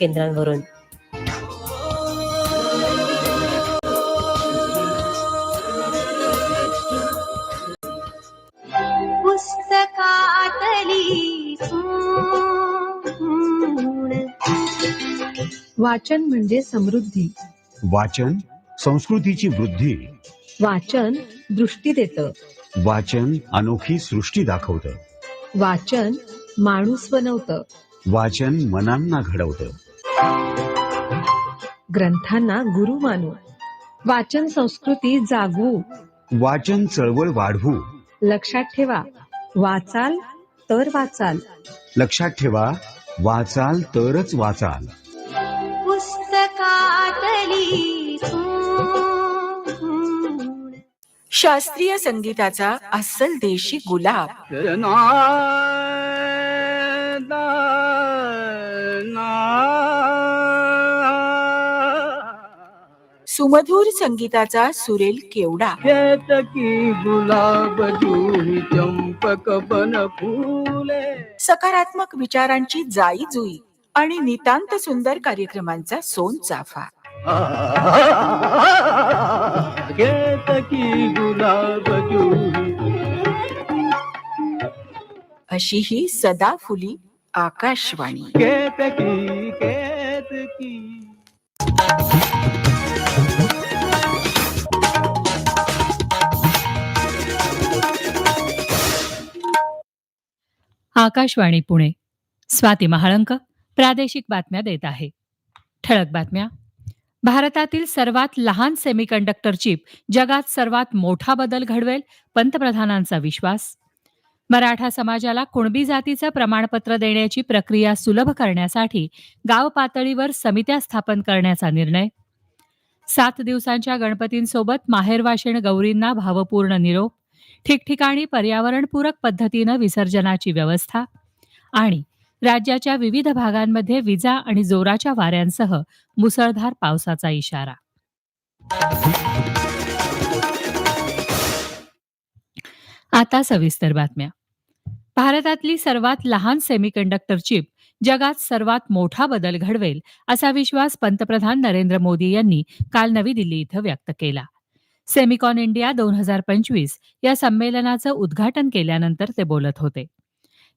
केंद्रांवरून. वाचन म्हणजे समृद्धी. वाचन संस्कृतीची वृद्धी. वाचन दृष्टी देतं. वाचन अनोखी सृष्टी दाखवतं. वाचन माणूस बनवतं. वाचन मनांना घडवतं. ग्रंथांना गुरु मानू. वाचन संस्कृती जागवू वाचन चळवळ वाढवू. लक्षात ठेवा वाचाल तर वाचाल. लक्षात ठेवा वाचाल तरच वाचाल. पुस्तकातली शास्त्रीय संगीताचा अस्सल देशी गुलाब. सुमधुर संगीताचा सुरेल केवडा. केतकी गुलाब जुही चंपक बन फुले. सकारात्मक विचारांची जाई जुई आणि नितांत सुंदर कार्यक्रमांचा सोन चाफा. गुलाब अशी ही सदा फुली आकाशवाणी. केतकी केतकी आकाशवाणी पुणे. स्वाती महाळंक प्रादेशिक बातम्या देत आहे. ठळक बातम्या. भारतातील सर्वात लहान सेमीकंडक्टर चिप जगात सर्वात मोठा बदल घडवेल पंतप्रधानांचा विश्वास. मराठा समाजाला कुणबी जातीचं प्रमाणपत्र देण्याची प्रक्रिया सुलभ करण्यासाठी गाव पातळीवर समित्या स्थापन करण्याचा निर्णय. सात दिवसांच्या गणपतींसोबत माहेरवाशिण गौरींना भावपूर्ण निरोप. ठिकठिकाणी पर्यावरणपूरक पद्धतीनं विसर्जनाची व्यवस्था आणि राज्याच्या विविध भागांमध्ये विजा आणि जोराच्या वाऱ्यांसह मुसळधार पावसाचा इशारा. आता सविस्तर बातम्या. भारतातली सर्वात लहान सेमीकंडक्टर चिप जगात सर्वात मोठा बदल घडवेल असा विश्वास पंतप्रधान नरेंद्र मोदी यांनी काल नवी दिल्ली इथं व्यक्त केला. सेमिकॉन इंडिया दोन हजार पंचवीस या संमेलनाचं उद्घाटन केल्यानंतर ते बोलत होते.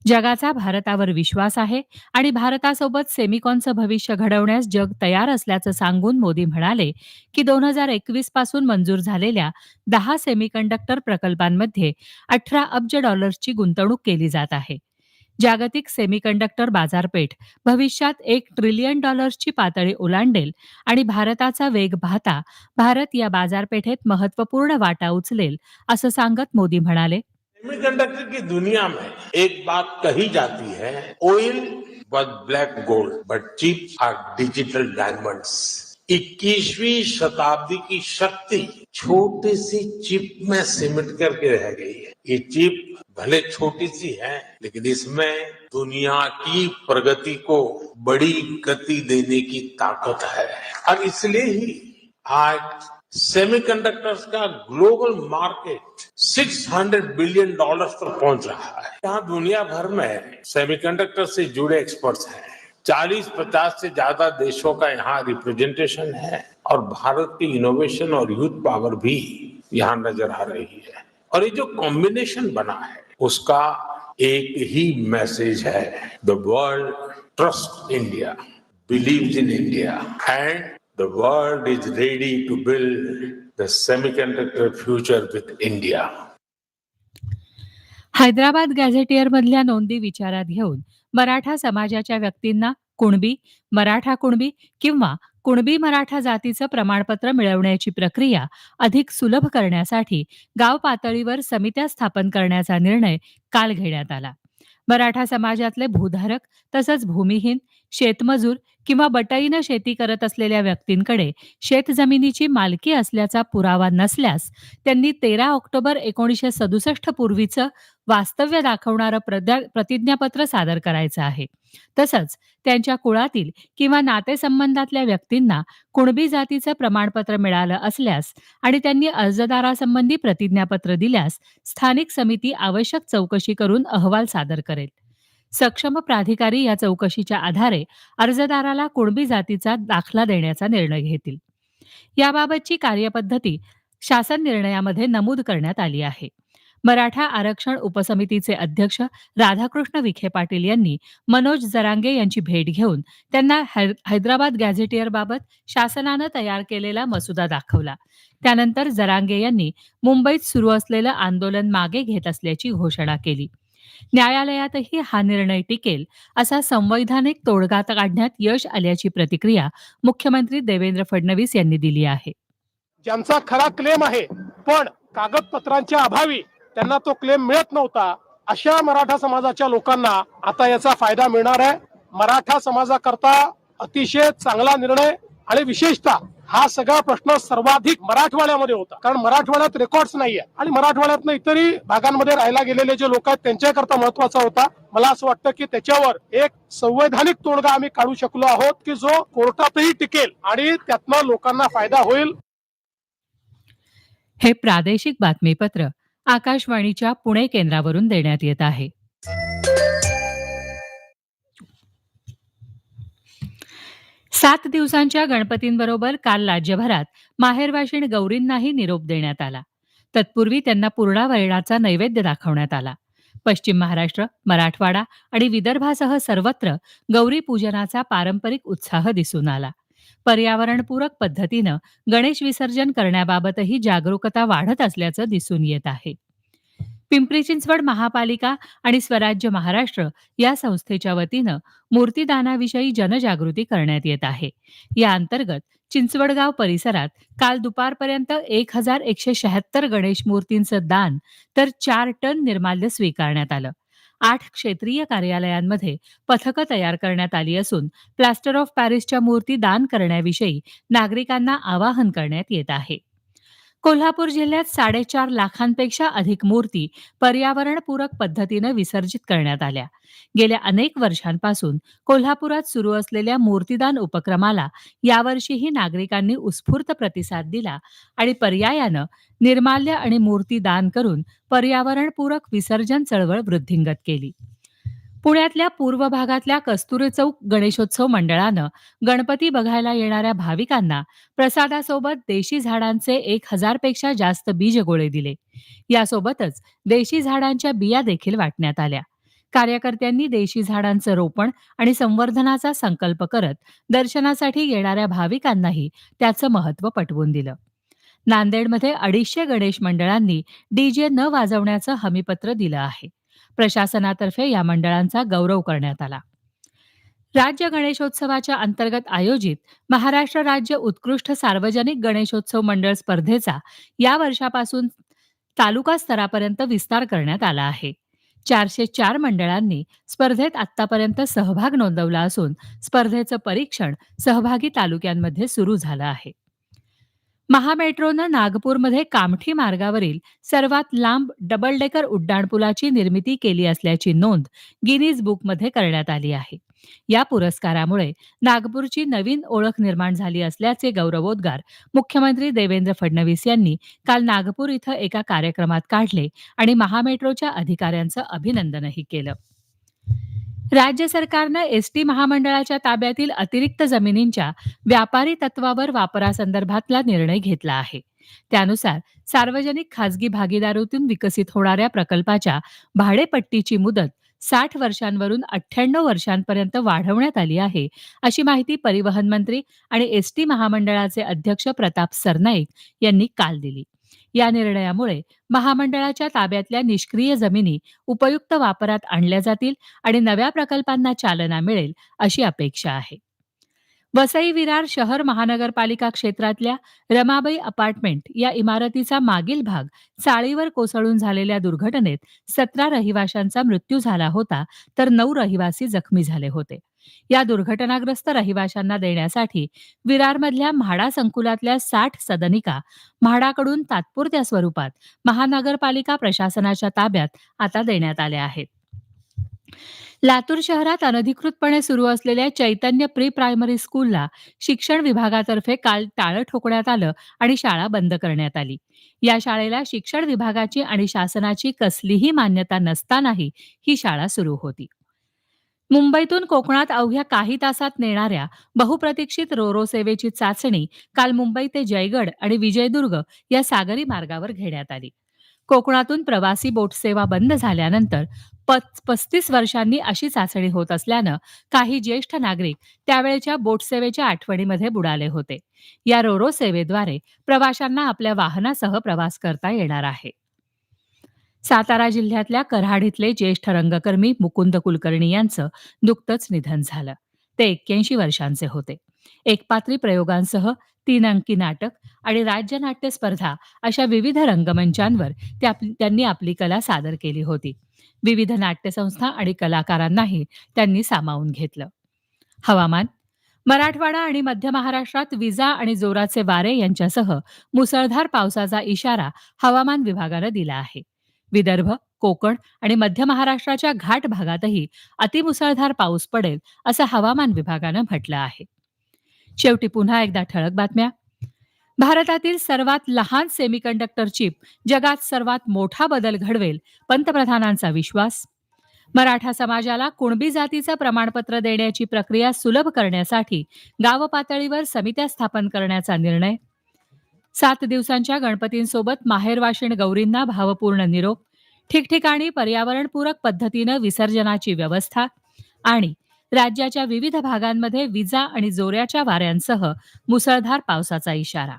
जगाचा भारतावर विश्वास आहे आणि भारतासोबत सेमिकॉनचं भविष्य घडवण्यास जग तयार असल्याचं सांगून मोदी म्हणाले की दोन हजार एकवीसपासून मंजूर झालेल्या दहा सेमीकंडक्टर प्रकल्पांमध्ये अठरा अब्ज डॉलर्सची गुंतवणूक केली जात आहे. जागतिक सेमीकंडक्टर बाजारपेठ भविष्यात एक ट्रिलियन डॉलर्सची पातळी ओलांडेल आणि भारताचा वेग पाहता भारत या बाजारपेठेत महत्त्वपूर्ण वाटा उचलेल असं सांगत मोदी म्हणाले. सेमीकंडक्टर की दुनिया में एक बात कही जाती है oil was black gold but chip are digital diamonds 21वीं शताब्दी की शक्ति छोटी सी चिप में सिमट करके रह गई है। ये चिप भले छोटी सी है, लेकिन इसमें दुनिया की प्रगति को बड़ी गति देने की ताकत है। और इसलिए ही आज सेमीकंडक्टर्स का ग्लोबल मार्केट 600 बिलियन डॉलर्स पर पहुँच रहा है। यहाँ दुनिया भर में सेमीकंडक्टर से जुड़े एक्सपर्ट्स हैं। 40-50 से ज़्यादा देशों का यहाँ रिप्रेजेंटेशन है और भारत की इनोवेशन और यूथ पावर भी यहाँ नज़र आ रही है। और ये जो कॉम्बिनेशन बना है, उसका एक ही मैसेज है the world trust India believes in India, and the world is ready to build the semiconductor future with India Hyderabad gazetteer मधल्या नोंदी विचारात घेऊन मराठा समाजाच्या व्यक्तींना कुणबी मराठा कुणबी किंवा कुणबी मराठा जातीचं प्रमाणपत्र मिळवण्याची प्रक्रिया अधिक सुलभ करण्यासाठी गाव पातळीवर समित्या स्थापन करण्याचा निर्णय काल घेण्यात आला. मराठा समाजातले भूधारक तसंच भूमिहीन शेतमजूर किंवा बटाईनं शेती करत असलेल्या व्यक्तींकडे शेतजमिनीची मालकी असल्याचा पुरावा नसल्यास त्यांनी तेरा ऑक्टोबर एकोणीसशे सदुसष्ट पूर्वीचं वास्तव्य दाखवणारं प्रतिज्ञापत्र सादर करायचं आहे. तसंच त्यांच्या कुळातील किंवा नातेसंबंधातल्या व्यक्तींना कुणबी जातीचं प्रमाणपत्र मिळालं असल्यास आणि त्यांनी अर्जदारासंबंधी प्रतिज्ञापत्र दिल्यास स्थानिक समिती आवश्यक चौकशी करून अहवाल सादर करेल. सक्षम प्राधिकारी या चौकशीच्या आधारे अर्जदाराला कुणबी जातीचा दाखला देण्याचा निर्णय घेतील. याबाबतची कार्यपद्धती शासन निर्णयामध्ये नमूद करण्यात आली आहे. मराठा आरक्षण उपसमितीचे अध्यक्ष राधाकृष्ण विखे पाटील यांनी मनोज जरांगे यांची भेट घेऊन त्यांना है- हैदराबाद गॅझेटियरबाबत शासनानं तयार केलेला मसुदा दाखवला. त्यानंतर जरांगे यांनी मुंबईत सुरू असलेलं आंदोलन मागे घेत असल्याची घोषणा केली. न्यायालयातही हा निर्णय टिकेल असा संवैधानिक तोडगा काढण्यात यश आल्याची प्रतिक्रिया मुख्यमंत्री देवेंद्र फडणवीस यांनी दिली आहे. ज्यांचा खरा क्लेम आहे पण कागदपत्रांच्या अभावी त्यांना तो क्लेम मिळत नव्हता अशा मराठा समाजाच्या लोकांना आता याचा फायदा मिळणार आहे. मराठा समाजाकरता अतिशय चांगला निर्णय आणि विशेषतः हा सगळा प्रश्न सर्वाधिक मराठवाड्यामध्ये होता. कारण मराठवाड्यात रेकॉर्ड्स नाहीये. आणि मराठवाड्यातनं इतरही भागांमध्ये राहायला गेलेले जे लोक आहेत त्यांच्याकरता महत्त्वाचा होता. मला असं वाटतं की त्याच्यावर एक संवैधानिक तोडगा आम्ही काढू शकलो आहोत की जो कोर्टातही टिकेल आणि त्यातनं लोकांना फायदा होईल. हे प्रादेशिक बातमीपत्र आकाशवाणीच्या पुणे केंद्रावरून देण्यात येत आहे. सात दिवसांच्या गणपतींबरोबर काल राज्यभरात माहेरवाशीण गौरींनाही निरोप देण्यात आला. तत्पूर्वी त्यांना पूर्णावरणाचा नैवेद्य दाखवण्यात आला. पश्चिम महाराष्ट्र मराठवाडा आणि विदर्भासह सर्वत्र गौरी पूजनाचा पारंपरिक उत्साह दिसून आला. पर्यावरणपूरक पद्धतीनं गणेश विसर्जन करण्याबाबतही जागरूकता वाढत असल्याचं दिसून येत आहे. पिंपरी चिंचवड महापालिका आणि स्वराज्य महाराष्ट्र या संस्थेच्या वतीनं मूर्तीदानाविषयी जनजागृती करण्यात येत आहे. या अंतर्गत चिंचवडगाव परिसरात काल दुपारपर्यंत एक हजार एकशे शहात्तर गणेश मूर्तींचं दान तर चार टन निर्माल्य स्वीकारण्यात आलं. आठ क्षेत्रीय कार्यालयांमध्ये पथकं तयार करण्यात आली असून प्लास्टर ऑफ पॅरिसच्या मूर्ती दान करण्याविषयी नागरिकांना आवाहन करण्यात येत आहे. कोल्हापूर जिल्ह्यात साडेचार लाखांपेक्षा अधिक मूर्ती पर्यावरणपूरक पद्धतीनं विसर्जित करण्यात आल्या. गेल्या अनेक वर्षांपासून कोल्हापुरात सुरू असलेल्या मूर्तीदान उपक्रमाला यावर्षीही नागरिकांनी उत्स्फूर्त प्रतिसाद दिला आणि पर्यायानं निर्माल्य आणि मूर्ती दान करून पर्यावरणपूरक विसर्जन चळवळ वृद्धिंगत केली. पुण्यातल्या पूर्व भागातल्या कस्तुरी चौक गणेशोत्सव मंडळानं गणपती बघायला येणाऱ्या भाविकांना प्रसादासोबत देशी झाडांचे एक हजारपेक्षा जास्त बीजगोळे दिले. यासोबतच देशी झाडांच्या बिया देखील वाटण्यात आल्या. कार्यकर्त्यांनी देशी झाडांचं रोपण आणि संवर्धनाचा संकल्प करत दर्शनासाठी येणाऱ्या भाविकांनाही त्याचं महत्त्व पटवून दिलं. नांदेडमध्ये अडीचशे गणेश मंडळांनी डीजे न वाजवण्याचं हमीपत्र दिलं आहे. प्रशासनातर्फे या मंडळांचा गौरव करण्यात आला. राज्य गणेशोत्सवाच्या अंतर्गत आयोजित महाराष्ट्र राज्य उत्कृष्ट सार्वजनिक गणेशोत्सव मंडळ स्पर्धेचा या वर्षापासून तालुका स्तरापर्यंत विस्तार करण्यात आला आहे. चारशे चार मंडळांनी स्पर्धेत आतापर्यंत सहभाग नोंदवला असून स्पर्धेचं परीक्षण सहभागी तालुक्यांमध्ये सुरू झालं आहे. महामेट्रोनं नागपूरमध्ये कामठी मार्गावरील सर्वात लांब डबल डेकर उड्डाणपुलाची निर्मिती केली असल्याची नोंद गिनीज बुकमध्ये करण्यात आली आहे. या पुरस्कारामुळे नागपूरची नवीन ओळख निर्माण झाली असल्याचे गौरवोद्गार मुख्यमंत्री देवेंद्र फडणवीस यांनी काल नागपूर इथं एका कार्यक्रमात काढले आणि महामेट्रोच्या अधिकाऱ्यांचं अभिनंदनही केलं. राज्य सरकारनं एस टी महामंडळाच्या ताब्यातील अतिरिक्त जमिनींच्या व्यापारी तत्वावर वापरासंदर्भातला निर्णय घेतला आहे. त्यानुसार सार्वजनिक खासगी भागीदारीतून विकसित होणाऱ्या प्रकल्पाच्या भाडेपट्टीची मुदत साठ वर्षांवरून अठ्ठ्याण्णव वर्षांपर्यंत वाढवण्यात आली आहे अशी माहिती परिवहन मंत्री आणि एस टी महामंडळाचे अध्यक्ष प्रताप सरनाईक यांनी काल दिली. या निर्णयामुळे महामंडळाच्या ताब्यातल्या निष्क्रिय जमिनी उपयुक्त वापरात आणल्या जातील आणि नव्या प्रकल्पांना चालना मिळेल अशी अपेक्षा आहे. वसई विरार शहर महानगरपालिका क्षेत्रातल्या रमाबाई अपार्टमेंट या इमारतीचा मागील भाग चाळीवर कोसळून झालेल्या दुर्घटनेत सतरा रहिवाशांचा मृत्यू झाला होता तर नऊ रहिवासी जखमी झाले होते. या दुर्घटनाग्रस्त रहिवाशांना देण्यासाठी विरारमधल्या म्हाडा संकुलातल्या साठ सदनिका म्हाडाकडून तात्पुरत्या स्वरूपात महानगरपालिका प्रशासनाच्या ताब्यात आता देण्यात आल्या आहेत. लातूर शहरात अनधिकृतपणे सुरू असलेल्या चैतन्य प्री प्रायमरी स्कूलला शिक्षण विभागातर्फे काल टाळं ठोकण्यात आलं आणि शाळा बंद करण्यात आली. या शाळेला शिक्षण विभागाची आणि शासनाची कसलीही मान्यता नसतानाही ही शाळा सुरू होती. मुंबईतून कोकणात अवघ्या काही तासात नेणाऱ्या बहुप्रतीक्षित रोरो सेवेची चाचणी काल मुंबई ते जयगड आणि विजयदुर्ग या सागरी मार्गावर घेण्यात आली. कोकणातून प्रवासी बोट सेवा बंद झाल्यानंतर पस्तीस वर्षांनी अशी चाचणी होत असल्यानं काही ज्येष्ठ नागरिक त्यावेळच्या बोटसेवेच्या आठवणीमध्ये बुडाले होते. या रोरो सेवेद्वारे प्रवाशांना आपल्या वाहनासह प्रवास करता येणार आहे. सातारा जिल्ह्यातल्या कराड ज्येष्ठ रंगकर्मी मुकुंद कुलकर्णी यांचं नुकतंच निधन झालं. ते एक्क्याऐंशी वर्षांचे होते. एकपात्री प्रयोगांसह तीन अंकी नाटक आणि राज्य नाट्य स्पर्धा अशा विविध रंगमंचांवर त्यांनी आपली कला सादर केली होती. विविध नाट्यसंस्था आणि कलाकारांनाही त्यांनी सामावून घेतलं. हवामान मराठवाडा आणि मध्य महाराष्ट्रात विजा आणि जोराचे वारे यांच्यासह मुसळधार पावसाचा इशारा हवामान विभागानं दिला आहे. विदर्भ कोकण आणि मध्य महाराष्ट्राच्या घाट भागातही अतिमुसळधार पाऊस पडेल असं हवामान विभागानं म्हटलं आहे. शेवटी पुन्हा एकदा ठळक बातम्या. भारतातील सर्वात लहान सेमीकंडक्टर चिप जगात सर्वात मोठा बदल घडवेल पंतप्रधानांचा विश्वास. मराठा समाजाला कुणबी जातीचं प्रमाणपत्र देण्याची प्रक्रिया सुलभ करण्यासाठी गाव पातळीवर समित्या स्थापन करण्याचा निर्णय. सात दिवसांच्या गणपतींसोबत माहेरवाशिण गौरींना भावपूर्ण निरोप. ठिकठिकाणी पर्यावरणपूरक पद्धतीनं विसर्जनाची व्यवस्था. आणि राज्याच्या विविध भागांमध्ये विजा आणि जोऱ्याच्या वाऱ्यांसह मुसळधार पावसाचा इशारा.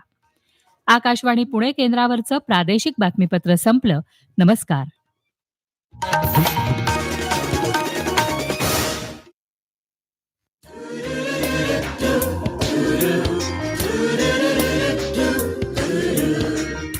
आकाशवाणी पुणे केंद्रावरचं प्रादेशिक बातमीपत्र संपलं. नमस्कार.